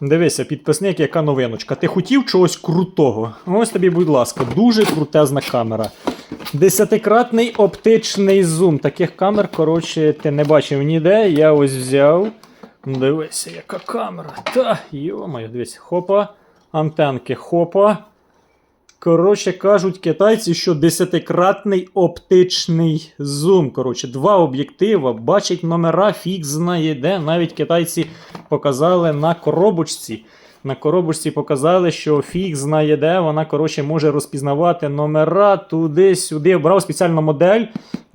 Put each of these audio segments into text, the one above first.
Дивися, підписник, яка новиночка. Ти хотів чогось крутого? Ось тобі, будь ласка, дуже крутезна камера. Десятикратний оптичний зум. Таких камер, коротше, ти не бачив ніде. Я ось взяв. Дивися, яка камера. Та, йо-моє, дивись, хопа. Антенки, хопа. Коротше, кажуть китайці, що десятикратний оптичний зум. Коротше, два об'єктива, бачить номера, фіг знає де. Навіть китайці показали на коробочці. На коробочці показали, що фіг знає де. Вона, коротше, може розпізнавати номера туди-сюди. Брав спеціальну модель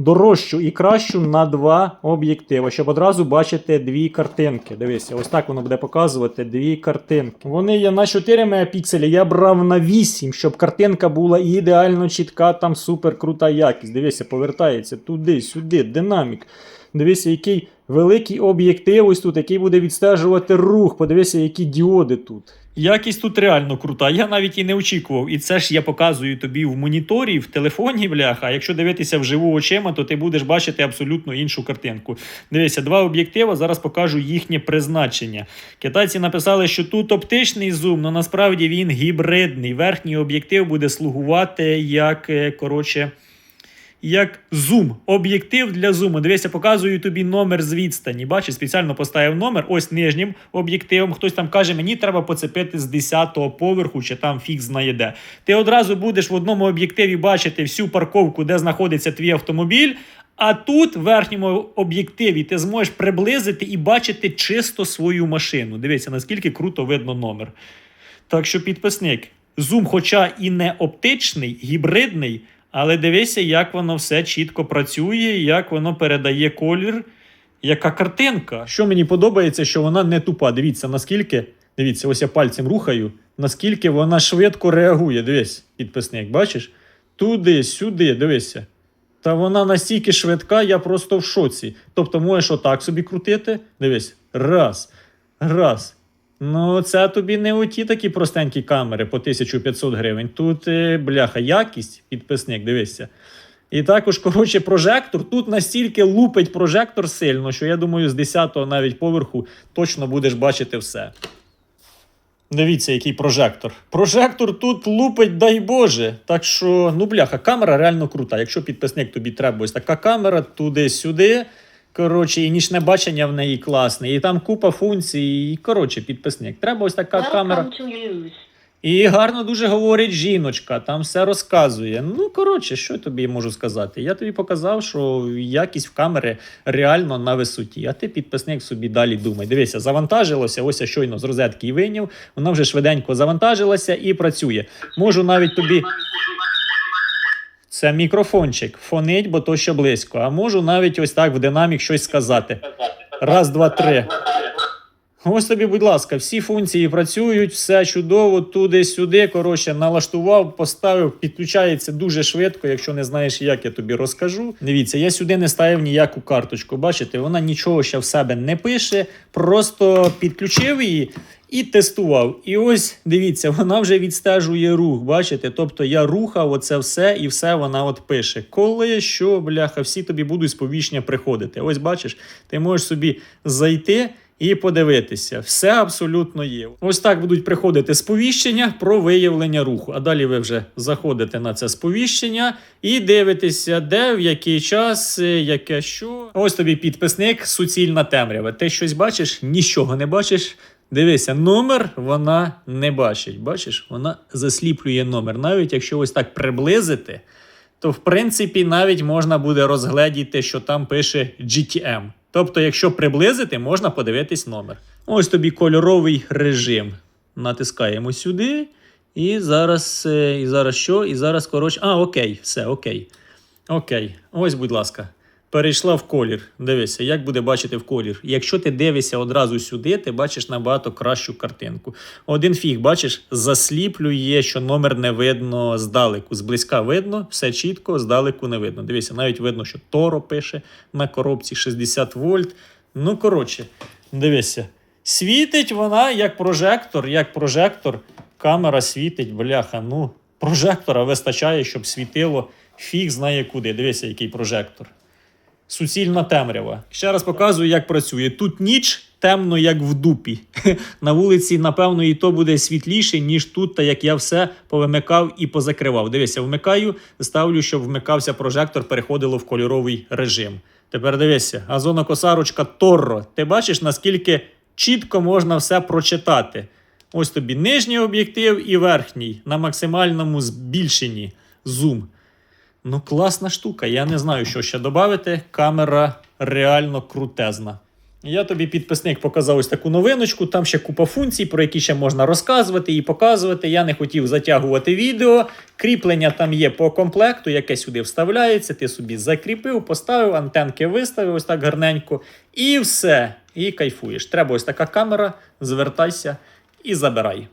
дорожчу і кращу на два об'єктиви, щоб одразу бачити дві картинки. Дивися, ось так воно буде показувати дві картинки. Вони є на 4 мегапікселі, я брав на 8, щоб картинка була ідеально чітка, там супер крута якість. Дивися, повертається туди, сюди, динамік. Дивися, який великий об'єктив ось тут, який буде відстежувати рух. Подивися, які діоди тут. Якість тут реально крута. Я навіть і не очікував. І це ж я показую тобі в моніторі, в телефоні, бляха. А якщо дивитися вживу очима, то ти будеш бачити абсолютно іншу картинку. Дивися, два об'єктива. Зараз покажу їхнє призначення. Китайці написали, що тут оптичний зум, але насправді він гібридний. Верхній об'єктив буде слугувати як е, коротше як зум, об'єктив для зуму. Дивися, показую тобі номер з відстані. Бачиш, спеціально поставив номер, ось нижнім об'єктивом. Хтось там каже, мені треба поцепити з 10-го поверху, чи там фіг знає де. Ти одразу будеш в одному об'єктиві бачити всю парковку, де знаходиться твій автомобіль. А тут, в верхньому об'єктиві, ти зможеш приблизити і бачити чисто свою машину. Дивися, наскільки круто видно номер. Так що підписник, зум, хоча і не оптичний, гібридний, але дивися, як воно все чітко працює, як воно передає колір, яка картинка. Що мені подобається, що вона не тупа. Дивіться, наскільки. Дивіться, ось я пальцем рухаю, наскільки вона швидко реагує. Дивись, підписник, бачиш? Туди, сюди, дивися. Та вона настільки швидка, я просто в шоці. Тобто, можеш отак собі крутити. Дивись, раз, раз. Ну, це тобі не оті такі простенькі камери по 1500 гривень. Тут, е, бляха, якість, підписник, дивися. І також, коротше, прожектор. Тут настільки лупить прожектор сильно, що я думаю, з 10-го навіть поверху точно будеш бачити все. Дивіться, який прожектор. Прожектор тут лупить, дай Боже. Так що, ну бляха, камера реально крута. Якщо підписник тобі треба ось така камера, туди-сюди. Коротше, і нічне бачення в неї класне, і там купа функцій. І, коротше, підписник. Треба ось така камера. Welcome use. І гарно дуже говорить жіночка, там все розказує. Ну, коротше, що я тобі можу сказати? Я тобі показав, що якість в камери реально на висоті. А ти підписник собі далі думай. Дивися, завантажилося. Ось я щойно з розетки і виняв. Вона вже швиденько завантажилася і працює. Можу навіть тобі. Це мікрофончик. Фонить, бо то що близько. А можу навіть ось так в динамік щось сказати. Раз, два, три. Ось тобі, будь ласка, всі функції працюють, все чудово, туди-сюди. Коротше, налаштував, поставив, підключається дуже швидко. Якщо не знаєш, як я тобі розкажу. Дивіться, я сюди не ставив ніяку карточку. Бачите, вона нічого ще в себе не пише, просто підключив її. І тестував. І ось дивіться, вона вже відстежує рух. Бачите? Тобто я рухав оце все, і все вона от пише. Коли що, бляха, всі тобі будуть сповіщення приходити. Ось бачиш, ти можеш собі зайти і подивитися. Все абсолютно є. Ось так будуть приходити сповіщення про виявлення руху. А далі ви вже заходите на це сповіщення і дивитеся, де, в який час, е, яке що. Ось тобі підписник, суцільна темрява. Ти щось бачиш, нічого не бачиш. Дивися, номер вона не бачить. Бачиш, вона засліплює номер. Навіть якщо ось так приблизити, то в принципі навіть можна буде розгледіти, що там пише GTM. Тобто, якщо приблизити, можна подивитись номер. Ось тобі кольоровий режим. Натискаємо сюди. І зараз, е, і зараз що? І зараз, коротше. А, окей, все, окей. Окей. Ось, будь ласка. Перейшла в колір. Дивися, як буде бачити в колір. Якщо ти дивишся одразу сюди, ти бачиш набагато кращу картинку. Один фіг, бачиш, засліплює, що номер не видно здалеку. Зблизька видно, все чітко, здалеку не видно. Дивися, навіть видно, що Торо пише на коробці 60 вольт. Ну, коротше, дивися. Світить вона як прожектор, як прожектор. Камера світить, бляха. Ну, прожектора вистачає, щоб світило. Фіг знає куди. Дивися, який прожектор суцільна темрява. Ще раз показую, як працює. Тут ніч, темно, як в дупі. На вулиці, напевно, і то буде світліше, ніж тут, та як я все повимикав і позакривав. Дивися, вмикаю, ставлю, щоб вмикався прожектор, переходило в кольоровий режим. Тепер дивися, газонокосарочка Торро. Ти бачиш, наскільки чітко можна все прочитати. Ось тобі нижній об'єктив і верхній на максимальному збільшенні зум. Ну, класна штука. Я не знаю, що ще додати. Камера реально крутезна. Я тобі підписник показав ось таку новиночку. Там ще купа функцій, про які ще можна розказувати і показувати. Я не хотів затягувати відео. Кріплення там є по комплекту, яке сюди вставляється. Ти собі закріпив, поставив, антенки виставив ось так гарненько. І все. І кайфуєш. Треба ось така камера. Звертайся і забирай.